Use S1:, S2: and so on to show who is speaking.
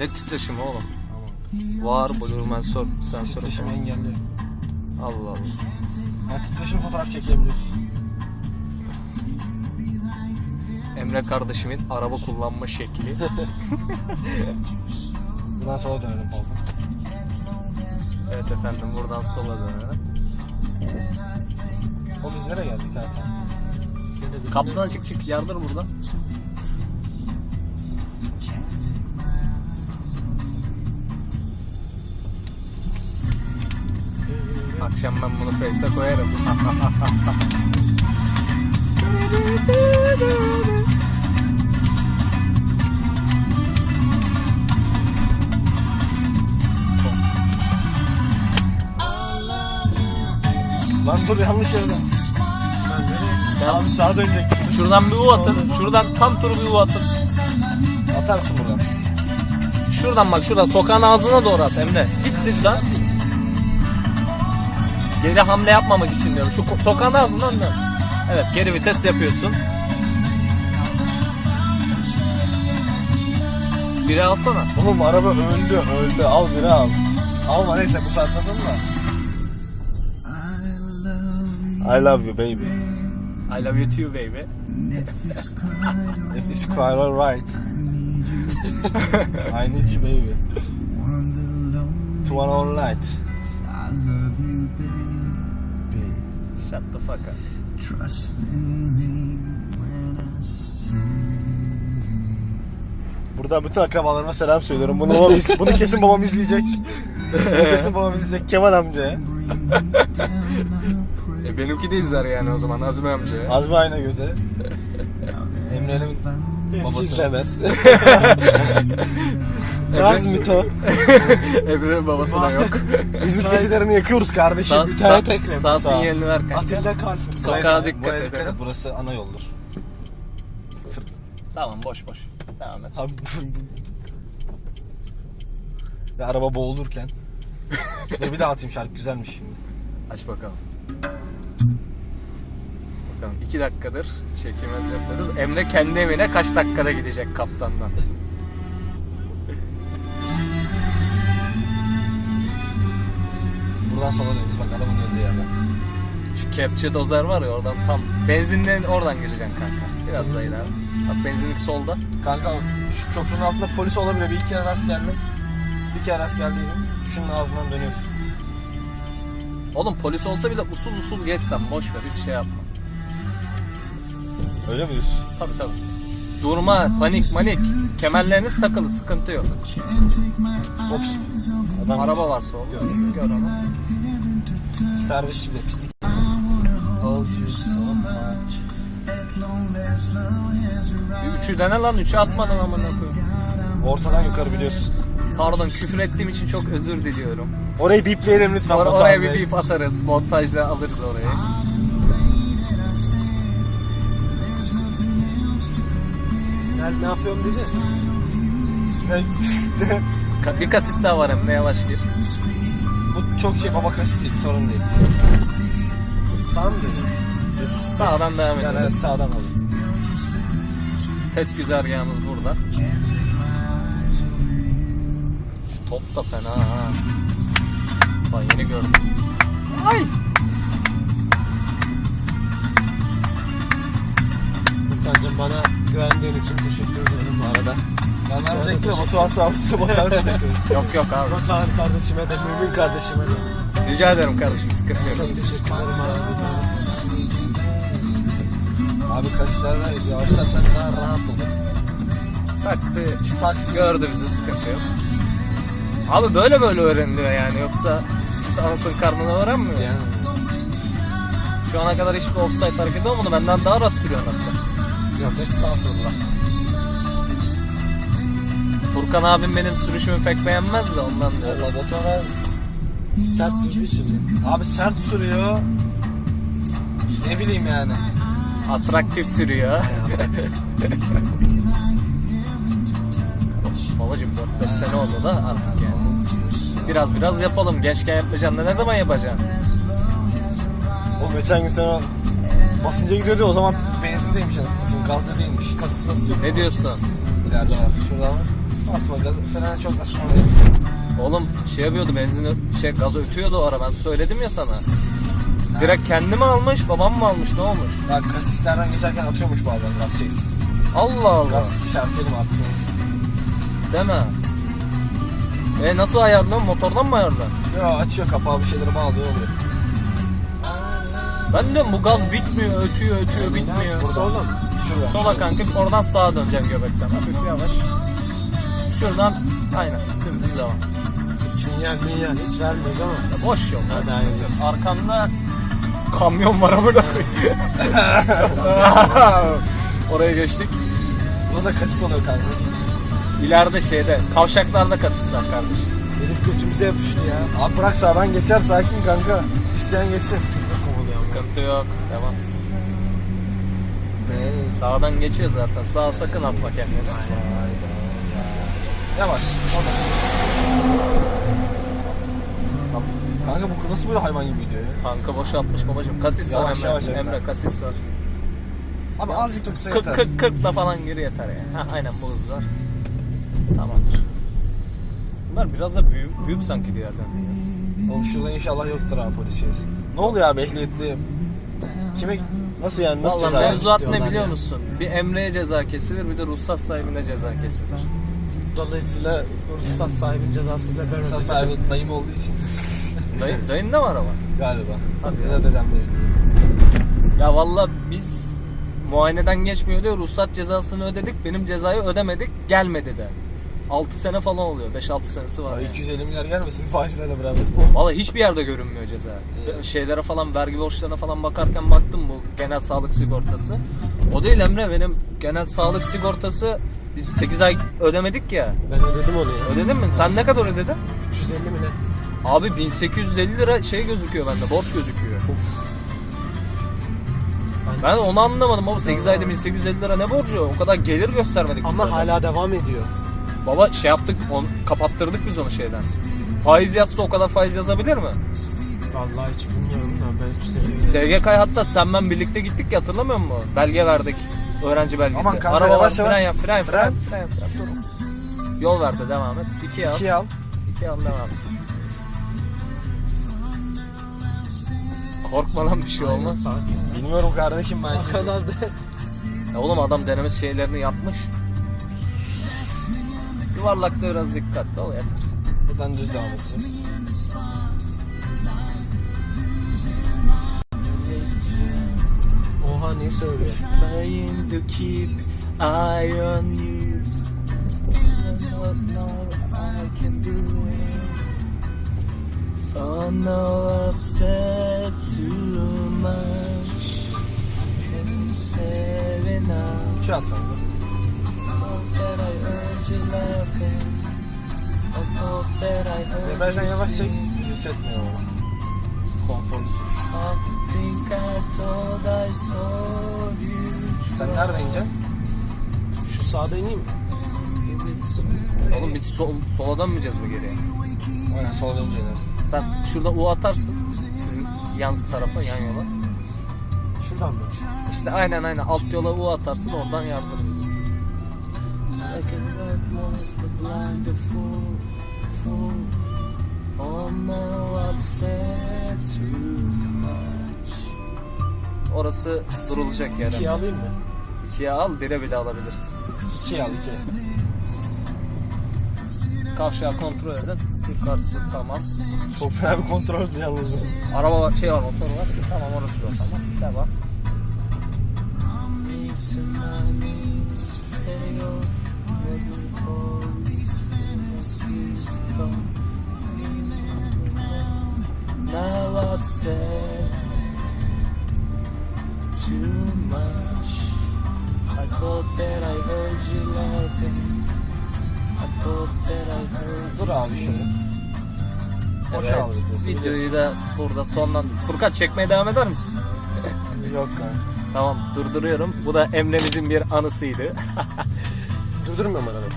S1: Ne titreşimi oğlum? Var Blue sensör. Sensör.
S2: Titreşimi engelliyor.
S1: Allah Allah.
S2: Ha, titreşim fotoğraf çekebiliyorsun.
S1: Emre kardeşimin araba kullanma şekli.
S2: Buradan sola dönelim Paul.
S1: evet efendim buradan sola dönelim.
S2: O biz nereye geldik zaten?
S1: Kaptan çık çık yardır buradan. Akşam ben bunu Face'e koyarım.
S2: Lan dur yanlış yerde. Abi sağa dönecektim.
S1: Şuradan bir U atın. Şuradan tam turu bir U atın.
S2: Atarsın buradan.
S1: Şuradan bak şuradan sokağın ağzına doğru at Emre. Git düzden. Geri hamle yapmamak için diyorum. Şu sokağın ağzından dön. Evet geri vites yapıyorsun. Biri alsana.
S2: Oğlum araba öldü öldü al biri al. Alma neyse bu saatten sonra. I love you baby.
S1: I love you too baby.
S2: If it's quite alright. I need you baby. To one all night.
S1: Shut the fuck up.
S2: Burada bütün akrabalarıma selam söylüyorum. Bunu, babam iz- bunu kesin babam izleyecek. Bunu kesin babam izleyecek. Kemal amcaya.
S1: E, benimki de izler yani o zaman Azmi amcaya.
S2: Azmi ayna göze. Emre'nin babası. izlemez. Gaz mito.
S1: Emre'nin babası da yok.
S2: İzmit geçitlerini yakıyoruz kardeşim.
S1: Sağ,
S2: Bir
S1: sağ,
S2: tane tekrar.
S1: sağ sinyalini ver kanka.
S2: Atilla kalp.
S1: Sokağa dikkat
S2: et. Burası ana yoldur.
S1: Tamam boş boş. Devam et.
S2: Abi Ve araba boğulurken. Dur bir daha atayım şarkı güzelmiş şimdi.
S1: Aç bakalım. Bakalım 2 dakikadır çekimi yapıyoruz. Emre kendi evine kaç dakikada gidecek kaptandan?
S2: Buradan sola dönüyoruz bak adamın önünde yerden.
S1: Şu kepçe dozer var ya oradan tam benzinden oradan gireceksin kanka. Biraz daha ileride. Bak benzinlik solda.
S2: Kanka şu köprünün altında polis olabilir. Bir iki kere rast geldim. Bir kere rast geldiydim. Şunun ağzından dönüyorsun.
S1: Oğlum polis olsa bile usul usul geçsen boş ver hiç şey yapma.
S2: Öyle mi diyorsun?
S1: Tabi tabi. Durma, panik manik. Kemerleriniz takılı, sıkıntı yok.
S2: Ops. Adam
S1: Araba var solda. Gör onu.
S2: servis gibi pislik.
S1: Bir üçü dene lan, üçü atmadan amına koyayım.
S2: Ortadan yukarı biliyorsun.
S1: Pardon küfür ettiğim için çok özür diliyorum.
S2: Orayı bipleyelim lütfen.
S1: Or-
S2: Batuhan
S1: oraya bir
S2: Bey.
S1: bip atarız. Montajda alırız orayı.
S2: Ne, ne yapıyorum dedi? Ne-
S1: Ka- Bir kasis daha var hem de yavaş gir.
S2: Bu çok şey baba kasit değil sorun değil. Sağ mı dedin?
S1: Sağdan devam
S2: Yani
S1: edelim.
S2: evet sağdan alayım.
S1: Test güzergahımız burada. Şu top da fena ha. Bak yeni gördüm. Ay!
S2: Furkan'cığım bana güvendiğin için teşekkür ederim bu arada. Ben Batuhan sağ olsun. Batuhan teşekkür ederim.
S1: Yok yok abi.
S2: Batuhan kardeşime de, Mümin kardeşime de.
S1: Rica ederim kardeşim sıkıntı yok.
S2: Çok teşekkür ederim. Da. Abi kaçlarına yavaşlarsan daha rahat olur.
S1: Taksi, taksi gördü bizi sıkıntı yok. Abi böyle böyle öğreniliyor yani yoksa anasının karnını öğrenmiyor.
S2: Yani.
S1: Şu ana kadar hiçbir offside hareketi olmadı. Benden daha rahat sürüyor hatta.
S2: Yok estağfurullah.
S1: Furkan abim benim sürüşümü pek beğenmez de ondan diyorum.
S2: Valla Batuhan'a sert için. Abi sert sürüyor. Ne bileyim yani.
S1: Atraktif sürüyor. Babacım 4-5 sene oldu da artık yani. Biraz biraz yapalım. Gençken yapmayacaksın da ne zaman yapacaksın?
S2: O geçen gün sana basınca gidiyordu o zaman benzindeymiş aslında. Gazda değilmiş. Kasıs basıyor.
S1: Ne diyorsun?
S2: İleride var. Şurada var. basma. Gaz, frene çok basma.
S1: Oğlum şey yapıyordu benzin şey gaz ötüyordu o ara ben söyledim ya sana. Direkt kendi mi almış babam mı almış ne olmuş?
S2: Bak kasislerden geçerken atıyormuş bazen gaz şey.
S1: Allah Allah.
S2: Gaz şarteli mi artık neyse.
S1: Değil mi? E nasıl ayarlıyorsun? Motordan mı ayarlıyorsun?
S2: Yo açıyor kapağı bir şeyleri bağlıyor oluyor.
S1: Ben diyorum bu gaz bitmiyor, ötüyor, ötüyor, bitmiyor.
S2: Burada oğlum. Şurada.
S1: Sola kanka oradan sağa döneceksin göbekten. Hafif yavaş. Şuradan aynen dümdüz devam.
S2: Sinyal minyal hiç vermiyoruz ama.
S1: Ya boş yol.
S2: Hadi hayırlısı.
S1: Arkamda kamyon var ama Oraya geçtik.
S2: Burada da kasis oluyor kanka.
S1: İleride şeyde kavşaklarda kasis var kardeşim.
S2: Herif götümüze yapıştı ya. Abi bırak sağdan geçer sakin kanka. İsteyen geçsin.
S1: Sıkıntı yok. Devam. Sağdan geçiyor zaten. Sağa sakın atma kendini.
S2: Yavaş. Kanka bu nasıl böyle hayvan gibi gidiyor ya?
S1: Tanka boşaltmış babacım. Kasis var
S2: Yavaş,
S1: Emre.
S2: yavaş,
S1: Emre.
S2: Emre.
S1: kasis var.
S2: Abi azıcık tutsa
S1: 40
S2: yeter.
S1: 40 40 da falan geri yeter ya. Ha aynen bu hızlar. Tamamdır. Bunlar biraz da büyük, büyük sanki diğerden.
S2: Oğlum şurada inşallah yoktur abi polis şeysi. Ne oluyor abi ehliyetli? Kime nasıl yani nasıl
S1: Vallahi
S2: ceza?
S1: mevzuat ne biliyor musun? Bir Emre'ye ceza kesilir bir de ruhsat sahibine ceza kesilir.
S3: Dolayısıyla ruhsat sahibinin cezasıyla ben
S2: Ruhsat
S3: ödeyeceğim.
S2: sahibi dayım olduğu için
S1: Dayı, dayın ne var ama?
S2: galiba.
S1: Hadi
S2: ya
S1: ya.
S2: da dedem benim.
S1: Ya valla biz muayeneden geçmiyor diyor ruhsat cezasını ödedik benim cezayı ödemedik gelmedi de. 6 sene falan oluyor 5-6 senesi var.
S2: Abi
S1: yani.
S2: 250 milyar gelmesin faizlerle beraber.
S1: Valla hiçbir yerde görünmüyor ceza.
S2: İyi.
S1: Şeylere falan vergi borçlarına falan bakarken baktım bu genel sağlık sigortası. O değil Emre benim genel sağlık sigortası biz 8 ay ödemedik ya.
S3: Ben ödedim onu ya.
S1: Ödedin mi? Sen ne kadar ödedin?
S3: 350 mi ne?
S1: Abi 1850 lira şey gözüküyor bende borç gözüküyor. Ben onu anlamadım baba 8 ayda 1850 lira ne borcu? O kadar gelir göstermedik.
S3: Ama hala devam ediyor.
S1: Baba şey yaptık on, kapattırdık biz onu şeyden. Faiz yazsa o kadar faiz yazabilir mi?
S3: Vallahi hiç bilmiyorum da ben 350
S1: SGK hatta sen ben birlikte gittik ya hatırlamıyor musun? Belge verdik. Öğrenci belgesi.
S2: Aman kanka,
S1: Araba var,
S2: yavaş
S1: fren
S2: yavaş.
S1: yap, fren, fren,
S2: Fren.
S1: fren, fren, dur. Yol verdi devam et. İkiye al.
S2: İki al.
S1: İkiye al devam et. Korkma lan bir şey olmaz.
S3: sakin.
S2: Bilmiyorum kardeşim ben.
S3: O kadar da.
S1: Ya oğlum adam deneme şeylerini yapmış. Yuvarlakta biraz dikkatli ol yeter.
S2: Buradan düz devam edelim.
S3: Oha ne söylüyor?
S1: Trying to keep eye on you. Oh no, upset too much. Can say enough.
S2: Şu at
S1: You
S2: yavaş çek. hissetmiyor ama. Konforlu sür.
S1: I think I told I saw you.
S2: Sen nereden ineceksin?
S3: Şu sağda ineyim mi?
S1: Oğlum biz sol, sola dönmeyeceğiz mi geriye?
S2: Aynen sola dönünce inersin.
S1: Sen şurada U atarsın. Sizin yan tarafa, yan yola.
S3: Şuradan mı?
S1: İşte aynen aynen alt yola U atarsın oradan yardırırız. Like a red lost the blind the fool, fool. Oh no, upset too much. Orası durulacak yer.
S3: İkiye alayım mı?
S1: İkiye al, bire bile alabilirsin.
S2: İki al iki.
S1: Kavşağı kontrol edin. Yukarısı tamam.
S2: Çok fena bir kontroldü yalnız.
S1: Araba var, şey var, motor var. Tamam orası da tamam. Devam. Now I've said too much. I thought that I heard you laughing. I thought that I heard
S2: Dur abi şöyle. Boşa
S1: Evet,
S2: al
S1: videoyu. da burada sonlan. Furkan çekmeye devam eder misin?
S2: Yok kanka.
S1: Tamam durduruyorum. Bu da Emre'mizin bir anısıydı.
S3: Durdurmuyorum arabayı.